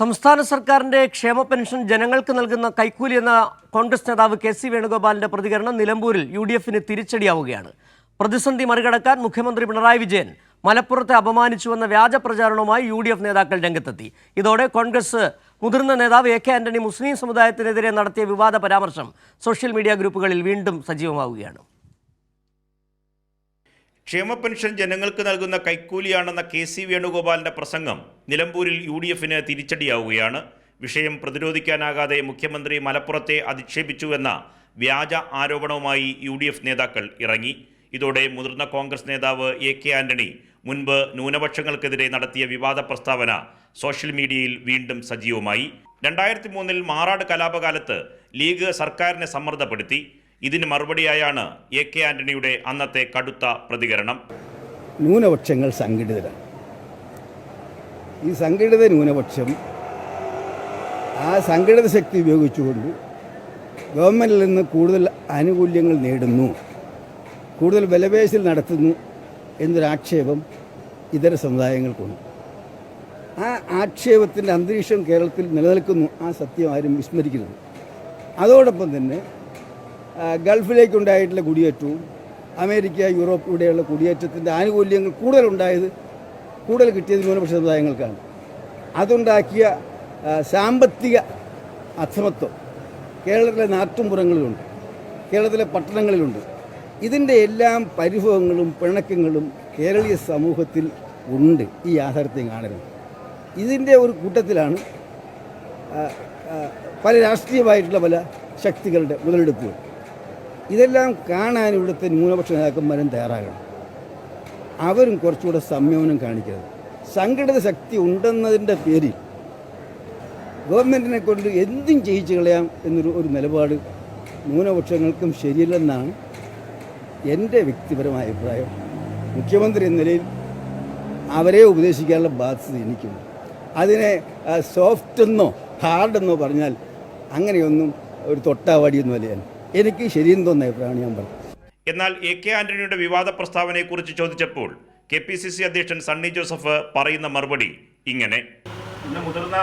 സംസ്ഥാന സർക്കാരിന്റെ ക്ഷേമ പെൻഷൻ ജനങ്ങൾക്ക് നൽകുന്ന കൈക്കൂലി എന്ന കോൺഗ്രസ് നേതാവ് കെ സി വേണുഗോപാലിന്റെ പ്രതികരണം നിലമ്പൂരിൽ യു ഡി എഫിന് തിരിച്ചടിയാവുകയാണ്. പ്രതിസന്ധി മറികടക്കാൻ മുഖ്യമന്ത്രി പിണറായി വിജയൻ മലപ്പുറത്തെ അപമാനിച്ചുവെന്ന വ്യാജ പ്രചാരണവുമായി യു ഡി എഫ് നേതാക്കൾ രംഗത്തെത്തി. ഇതോടെ കോൺഗ്രസ് മുതിർന്ന നേതാവ് എ കെ ആന്റണി മുസ്ലിം സമുദായത്തിനെതിരെ നടത്തിയ വിവാദ പരാമർശം സോഷ്യൽ മീഡിയ ഗ്രൂപ്പുകളിൽ വീണ്ടും സജീവമാവുകയാണ്. ക്ഷേമ പെൻഷൻ ജനങ്ങൾക്ക് നൽകുന്ന കൈക്കൂലിയാണെന്ന കെ സി വേണുഗോപാലിന്റെ പ്രസംഗം നിലമ്പൂരിൽ യു ഡി എഫിന് തിരിച്ചടിയാവുകയാണ്. വിഷയം പ്രതിരോധിക്കാനാകാതെ മുഖ്യമന്ത്രി മലപ്പുറത്തെ അധിക്ഷേപിച്ചുവെന്ന വ്യാജ ആരോപണവുമായി യു ഡി എഫ് നേതാക്കൾ ഇറങ്ങി. ഇതോടെ മുതിർന്ന കോൺഗ്രസ് നേതാവ് എ കെ ആന്റണി മുൻപ് ന്യൂനപക്ഷങ്ങൾക്കെതിരെ നടത്തിയ വിവാദ പ്രസ്താവന സോഷ്യൽ മീഡിയയിൽ വീണ്ടും സജീവമായി. രണ്ടായിരത്തി മൂന്നിൽ മാറാട് കലാപകാലത്ത് ലീഗ് സർക്കാരിനെ സമ്മർദ്ദപ്പെടുത്തി. ഇതിന് മറുപടിയായാണ് എ കെ ആന്റണിയുടെ അന്നത്തെ കടുത്ത പ്രതികരണം. ന്യൂനപക്ഷങ്ങൾ സംഘടിതരാണ്. ഈ സംഘടിത ന്യൂനപക്ഷം ആ സംഘടിത ശക്തി ഉപയോഗിച്ചുകൊണ്ട് ഗവൺമെന്റിൽ നിന്ന് കൂടുതൽ ആനുകൂല്യങ്ങൾ നേടുന്നു കൂടുതൽ വിലപേശൽ നടത്തുന്നു എന്നൊരാക്ഷേപം ഇതര സമുദായങ്ങൾക്കുണ്ട്. ആ ആക്ഷേപത്തിന്റെ അന്തരീക്ഷം കേരളത്തിൽ നിലനിൽക്കുന്നു ആ സത്യം ആരും വിസ്മരിക്കരുത്. അതോടൊപ്പം തന്നെ ഗൾഫിലേക്കുണ്ടായിട്ടുള്ള കുടിയേറ്റവും അമേരിക്ക യൂറോപ്പ് ഇവിടെയുള്ള കുടിയേറ്റത്തിന്റെ ആനുകൂല്യങ്ങൾ കൂടുതലുണ്ടായത് കൂടുതൽ കിട്ടിയത് ന്യൂനപക്ഷ സമുദായങ്ങൾക്കാണ്. അതുണ്ടാക്കിയ സാമ്പത്തിക അസമത്വം കേരളത്തിലെ നാട്ടുംപുറങ്ങളിലുണ്ട് കേരളത്തിലെ പട്ടണങ്ങളിലുണ്ട്. ഇതിന്റെ എല്ലാം പരിഭവങ്ങളും പിണക്കങ്ങളും കേരളീയ സമൂഹത്തിൽ ഉണ്ട് ഈ യാഥാർത്ഥ്യം കാണരുത്. ഇതിന്റെ ഒരു കൂട്ടത്തിലാണ് പല രാഷ്ട്രീയമായിട്ടുള്ള പല ശക്തികളുടെ മുതലെടുപ്പുകൾ. ഇതെല്ലാം കാണാൻ ഇവിടുത്തെ ന്യൂനപക്ഷ നേതാക്കന്മാരും തയ്യാറാകണം. അവരും കുറച്ചുകൂടെ സംയമനം കാണിക്കരുത് സംഘടിത ശക്തി ഉണ്ടെന്നതിന്റെ പേരിൽ ഗവൺമെന്റിനെ കൊണ്ട് എന്തും ചെയ്യിച്ചു കളയാം എന്നൊരു ഒരു നിലപാട് ന്യൂനപക്ഷങ്ങൾക്കും ശരിയല്ലെന്നാണ് എന്റെ വ്യക്തിപരമായ അഭിപ്രായം. മുഖ്യമന്ത്രി എന്ന നിലയിൽ അവരെ ഉപദേശിക്കാനുള്ള ബാധ്യത എനിക്കുണ്ട് അതിനെ സോഫ്റ്റ് എന്നോ ഹാർഡെന്നോ പറഞ്ഞാൽ അങ്ങനെയൊന്നും ഒരു തൊട്ടാവാടിയൊന്നുമല്ല ഞാൻ. എനിക്ക് ശരിയെന്ന് തോന്നുന്ന അഭിപ്രായമാണ് ഞാൻ പറഞ്ഞത്. എന്നാൽ എ കെ ആന്റണിയുടെ വിവാദ പ്രസ്താവനയെക്കുറിച്ച് ചോദിച്ചപ്പോൾ കെ പി സി സി അധ്യക്ഷൻ സണ്ണി ജോസഫ് പറയുന്ന മറുപടി ഇങ്ങനെ. ഇന്ന് മുതിർന്ന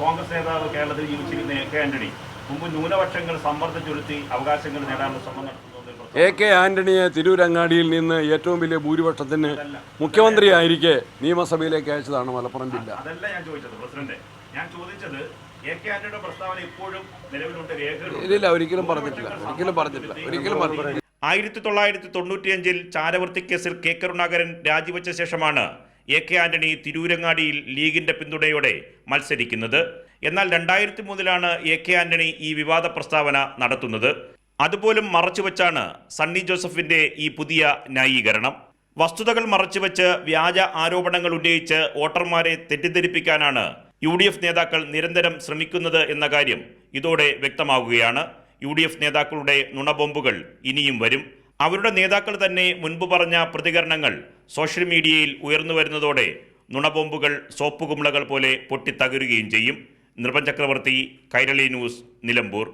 കോൺഗ്രസ് നേതാവ് കേരളത്തിൽ ജീവിച്ചിരുന്ന എ കെ ആന്റണി മുമ്പ് ന്യൂനപക്ഷങ്ങൾ സമ്മർദ്ദം ചുരുത്തി അവകാശങ്ങൾ നേടാനുള്ള ശ്രമം നടത്തുന്നത് എ കെ ആന്റണിയെ തിരൂരങ്ങാടിയിൽ നിന്ന് ഏറ്റവും വലിയ ഭൂരിപക്ഷത്തിന് മുഖ്യമന്ത്രിയായിരിക്കെ നിയമസഭയിലേക്ക് അയച്ചതാണ് മലപ്പുറം ജില്ല. അതല്ല ഞാൻ ചോദിച്ചത് പ്രസിഡന്റ് ഞാൻ ചോദിച്ചത് എ കെ പ്രസ്താവന ഇപ്പോഴും നിലവിലുണ്ട് രേഖകൾ ഇല്ല ഒരിക്കലും പറഞ്ഞിട്ടില്ല. ഒരിക്കലും പറഞ്ഞിട്ടില്ല. ഒരിക്കലും പറഞ്ഞിട്ടില്ല. ആയിരത്തി തൊള്ളായിരത്തി തൊണ്ണൂറ്റിയഞ്ചിൽ ചാരവർത്തി കേസിൽ കെ കരുണാകരൻ രാജിവെച്ച ശേഷമാണ് എ കെ ആന്റണി തിരൂരങ്ങാടിയിൽ ലീഗിന്റെ പിന്തുണയോടെ മത്സരിക്കുന്നത്. എന്നാൽ രണ്ടായിരത്തി മൂന്നിലാണ് എ കെ ആന്റണി ഈ വിവാദ പ്രസ്താവന നടത്തുന്നത്. അതുപോലും മറച്ചുവെച്ചാണ് സണ്ണി ജോസഫിന്റെ ഈ പുതിയ ന്യായീകരണം. വസ്തുതകൾ മറച്ചുവെച്ച് വ്യാജ ആരോപണങ്ങൾ ഉന്നയിച്ച് വോട്ടർമാരെ തെറ്റിദ്ധരിപ്പിക്കാനാണ് യു ഡി എഫ് നേതാക്കൾ നിരന്തരം ശ്രമിക്കുന്നത് എന്ന കാര്യം ഇതോടെ വ്യക്തമാവുകയാണ്. യു ഡി എഫ് നേതാക്കളുടെ നുണബോംബുകൾ ഇനിയും വരും. അവരുടെ നേതാക്കൾ തന്നെ മുൻപ് പറഞ്ഞ പ്രതികരണങ്ങൾ സോഷ്യൽ മീഡിയയിൽ ഉയർന്നു വരുന്നതോടെ നുണബോംബുകൾ സോപ്പുകുമ്പളകൾ പോലെ പൊട്ടിത്തകരുകയും ചെയ്യും. നിർഭൻ ചക്രവർത്തി കൈരളി ന്യൂസ് നിലമ്പൂർ.